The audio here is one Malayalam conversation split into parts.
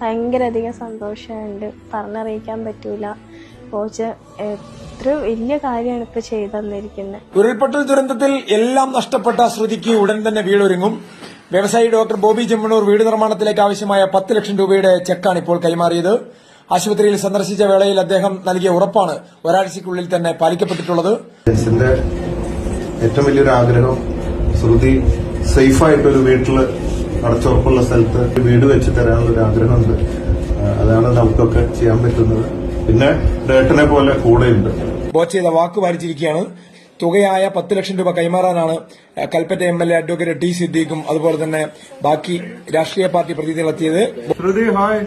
ഭയങ്കര അധികം സന്തോഷമുണ്ട്. പറഞ്ഞറിയിക്കാൻ പറ്റൂല. കോച്ച് എത്ര വലിയ കാര്യമാണ് ഇപ്പൊ ചെയ്തു തന്നിരിക്കുന്നത് ഉരുൾപൊട്ടൽ ദുരന്തത്തിൽ എല്ലാം നഷ്ടപ്പെട്ട ശ്രുതിക്ക് ഉടൻ തന്നെ വീടൊരുങ്ങും. വ്യവസായി ഡോക്ടർ ബോബി ചെമ്മണൂർ വീട് നിർമ്മാണത്തിലേക്ക് ആവശ്യമായ പത്ത് ലക്ഷം രൂപയുടെ ചെക്കാണ് ഇപ്പോൾ കൈമാറിയത്. ആശുപത്രിയിൽ സന്ദർശിച്ച വേളയിൽ അദ്ദേഹം നൽകിയ ഉറപ്പാണ് ഒരാഴ്ചയ്ക്കുള്ളിൽ തന്നെ പാലിക്കപ്പെട്ടിട്ടുള്ളത്. ഏറ്റവും വലിയൊരു ആഗ്രഹം ശ്രുതി സേഫായിട്ടൊരു വീട്ടിൽ അടച്ചുറപ്പുള്ള സ്ഥലത്ത് വീട് വെച്ച് തരാനുള്ള ഒരു ആഗ്രഹമുണ്ട്. അതാണ് നമുക്കൊക്കെ ചെയ്യാൻ പറ്റുന്നത്. പിന്നെ ഡേട്ടനെ പോലെ കൂടെയുണ്ട് ബോച്ച് ചെയ്ത വാക്ക് പാലിച്ചിരിക്കുകയാണ് തുകയായ പത്ത് ലക്ഷം രൂപ കൈമാറാനാണ് Kalpetta M L A advocate T സിദ്ദീഖും അതുപോലെ തന്നെ ബാക്കി രാഷ്ട്രീയ പാർട്ടി പ്രതിനിധികളെത്തിയത്. ശ്രുതി ഹായ്.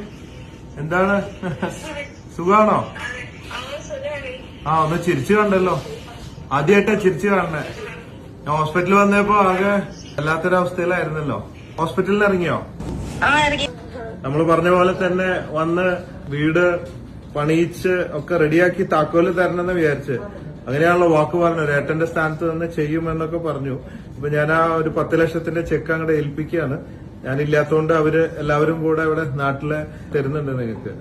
എന്താണ്? സുഖാണോ? ആ ഒന്ന് ചിരിച്ചു കണ്ടല്ലോ. ആദ്യമായിട്ടാ ചിരിച്ചു കാണണേ ഞാൻ ഹോസ്പിറ്റലിൽ വന്നപ്പോ ആകെ വല്ലാത്തൊരവസ്ഥയിലായിരുന്നല്ലോ. ഹോസ്പിറ്റലിൽ ഇറങ്ങിയോ? നമ്മൾ പറഞ്ഞ പോലെ തന്നെ വന്ന് വീട് പണിയിച്ച് ഒക്കെ റെഡിയാക്കി താക്കോൽ തരണമെന്ന് വിചാരിച്ച്. അങ്ങനെയാണല്ലോ വാക്ക് പറഞ്ഞു ഏട്ടന്റെ സ്ഥാനത്ത് നിന്ന് ചെയ്യുമെന്നൊക്കെ പറഞ്ഞു. ഇപ്പൊ ഞാൻ ആ ഒരു പത്ത് ലക്ഷത്തിന്റെ ചെക്ക് അങ്ങോട്ട് ഏൽപ്പിക്കുകയാണ്. ഞാനില്ലാത്തോണ്ട് അവർ എല്ലാവരും കൂടെ ഇവിടെ നാട്ടിൽ തരുന്നുണ്ട് നിങ്ങൾക്ക്.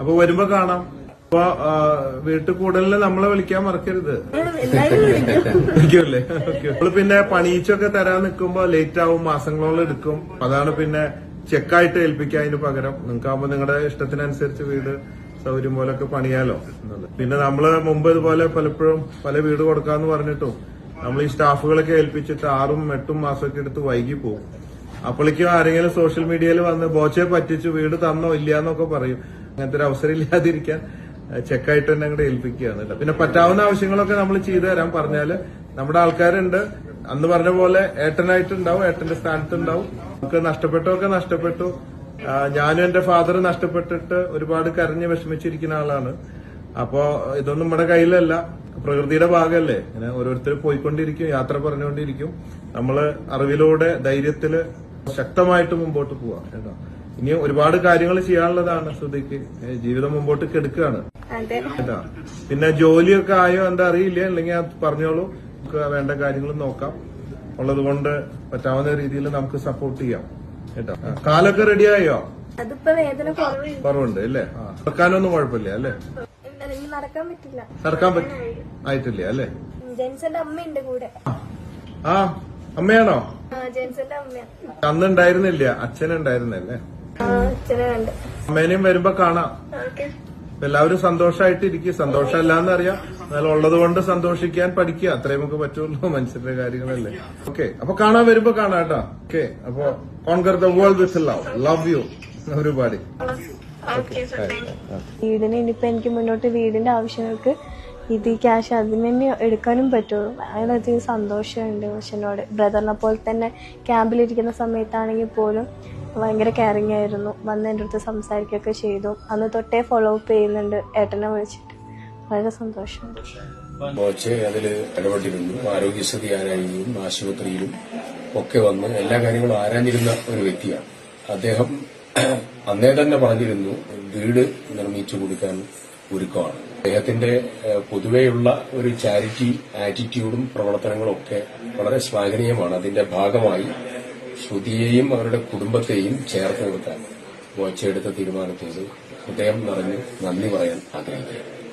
അപ്പൊ വരുമ്പോ കാണാം. അപ്പൊ വീട്ടിൽ കൂടുതലിന് നമ്മളെ വിളിക്കാൻ മറക്കരുത്. വിളിക്കൂല്ലേ? ഓക്കെ. നമ്മൾ പിന്നെ പണിയിച്ചൊക്കെ തരാൻ നിൽക്കുമ്പോ ലേറ്റ് ആവും മാസങ്ങളോളം എടുക്കും. അതാണ് പിന്നെ ചെക്കായിട്ട് ഏൽപ്പിക്കുക അതിന് പകരം. നിങ്ങൾക്കാവുമ്പോ നിങ്ങളുടെ ഇഷ്ടത്തിനനുസരിച്ച് വീട് സൗകര്യം പോലൊക്കെ പണിയാലോ. പിന്നെ നമ്മൾ മുമ്പ് ഇതുപോലെ പലപ്പോഴും പല വീട് കൊടുക്കാന്ന് പറഞ്ഞിട്ടും നമ്മൾ ഈ സ്റ്റാഫുകളൊക്കെ ഏൽപ്പിച്ചിട്ട് ആറും എട്ടും മാസമൊക്കെ എടുത്ത് വൈകി പോകും അപ്പോഴേക്കും ആരെങ്കിലും സോഷ്യൽ മീഡിയയിൽ വന്ന് ബോച്ചെ പറ്റിച്ച് വീട് തന്നോ ഇല്ലാന്നൊക്കെ പറയും. അങ്ങനത്തെ ഒരു അവസരം ഇല്ലാതിരിക്കാൻ ചെക്കായിട്ട് തന്നെ അങ്ങോട്ട് ഏൽപ്പിക്കുകയാണ്. പിന്നെ പറ്റാവുന്ന ആവശ്യങ്ങളൊക്കെ നമ്മൾ ചെയ്തു തരാൻ പറഞ്ഞാൽ നമ്മുടെ ആൾക്കാരുണ്ട്. അന്ന് പറഞ്ഞ പോലെ ഏട്ടനായിട്ടുണ്ടാവും ഏട്ടന്റെ സ്ഥാനത്തുണ്ടാവും. നമുക്ക് നഷ്ടപ്പെട്ടൊക്കെ നഷ്ടപ്പെട്ടു. ഞാനും എന്റെ ഫാദർ നഷ്ടപ്പെട്ടിട്ട് ഒരുപാട് കരഞ്ഞ് വിഷമിച്ചിരിക്കുന്ന ആളാണ്. അപ്പോ ഇതൊന്നും നമ്മുടെ കയ്യിലല്ല. പ്രകൃതിയുടെ ഭാഗമല്ലേ ഇങ്ങനെ ഓരോരുത്തർ പോയിക്കൊണ്ടിരിക്കും യാത്ര പറഞ്ഞുകൊണ്ടിരിക്കും. നമ്മൾ അറിവിലൂടെ ധൈര്യത്തിൽ ശക്തമായിട്ട് മുമ്പോട്ട് പോവാം കേട്ടോ. ഇനി ഒരുപാട് കാര്യങ്ങൾ ചെയ്യാനുള്ളതാണ് ശ്രുതിക്ക്. ജീവിതം മുമ്പോട്ട് കെടുക്കുകയാണ് പിന്നെ ജോലിയൊക്കെ ആയോ എന്താ അറിയില്ല. അല്ലെങ്കിൽ അത് പറഞ്ഞോളൂ. നമുക്ക് വേണ്ട കാര്യങ്ങൾ നോക്കാം. ഉള്ളത് കൊണ്ട് പറ്റാവുന്ന രീതിയിൽ നമുക്ക് സപ്പോർട്ട് ചെയ്യാം. കേട്ടോ? കാലൊക്കെ റെഡിയായോ ആയോ? കുറവുണ്ട്. അല്ലേ? നടക്കാനൊന്നും കുഴപ്പമില്ല അല്ലേ? നടക്കാൻ പറ്റില്ല. നടക്കാൻ പറ്റില്ല ആയിട്ടില്ല അല്ലേ? ജെൻസന്റെ അമ്മയുണ്ട് കൂടെ. ആ അമ്മയാണോ? ജെൻസന്റെ അമ്മ അന്ന് ഉണ്ടായിരുന്നില്ല അച്ഛനുണ്ടായിരുന്നല്ലേ? അച്ഛനെ കണ്ട് അമ്മേനെയും വരുമ്പോ കാണാം. ഓക്കെ. എല്ലാവരും സന്തോഷമായിട്ട് ഇരിക്കും. സന്തോഷമല്ലാന്ന് അറിയാം. എന്നാലും ഉള്ളത് കൊണ്ട് സന്തോഷിക്കാൻ പഠിക്കുക. അത്രയും നമുക്ക് പറ്റുള്ളൂ മനുഷ്യരുടെ കാര്യങ്ങളല്ലേ? ഓക്കെ. അപ്പൊ കാണാൻ വരുമ്പോ കാണാം കേട്ടോ. ഓക്കെ. അപ്പൊ conquer the world with love love you ഒരുപാട്. വീടിന് ഇനിയിപ്പോ എനിക്ക് മുന്നോട്ട് വീടിന്റെ ആവശ്യങ്ങൾക്ക് ഇത് ഈ ക്യാഷ് അതിന് തന്നെ എടുക്കാനും പറ്റുള്ളൂ. വളരെയധികം സന്തോഷമുണ്ട്. മനുഷ്യനോട് ബ്രദറിനെ പോലെ തന്നെ ക്യാമ്പിലിരിക്കുന്ന സമയത്താണെങ്കിൽ പോലും ഭയങ്കര കെയറിങ് ആയിരുന്നു. വന്ന് എന്റെ അടുത്ത് സംസാരിക്കുകയൊക്കെ ചെയ്തു. അന്ന് തൊട്ടേ ഫോളോ അപ്പ് ചെയ്യുന്നുണ്ട്. ഏട്ടനെ വിളിച്ചിട്ട്. വളരെ സന്തോഷമുണ്ട്. അതിൽ ഇടപെട്ടിരുന്നു. ആരോഗ്യസ്ഥിതി ആരായുകയും ആശുപത്രിയിലും ഒക്കെ വന്ന് എല്ലാ കാര്യങ്ങളും ആരാഞ്ഞിരുന്ന ഒരു വ്യക്തിയാണ്. അദ്ദേഹം അന്നേ തന്നെ പറഞ്ഞിരുന്നു വീട് നിർമ്മിച്ചു കൊടുക്കാൻ ഒരുക്കമാണ്. അദ്ദേഹത്തിന്റെ പൊതുവെയുള്ള ഒരു ചാരിറ്റി ആറ്റിറ്റ്യൂഡും പ്രവർത്തനങ്ങളും ഒക്കെ വളരെ ശ്ലാഘനീയമാണ് അതിന്റെ ഭാഗമായി ശ്രുതിയെയും അവരുടെ കുടുംബത്തെയും ചേർത്ത് നിർത്താൻ ബോച്ചെ എടുത്ത തീരുമാനത്തോട് ഹൃദയം നിറഞ്ഞ് നന്ദി പറയാൻ ആഗ്രഹിക്കുന്നു.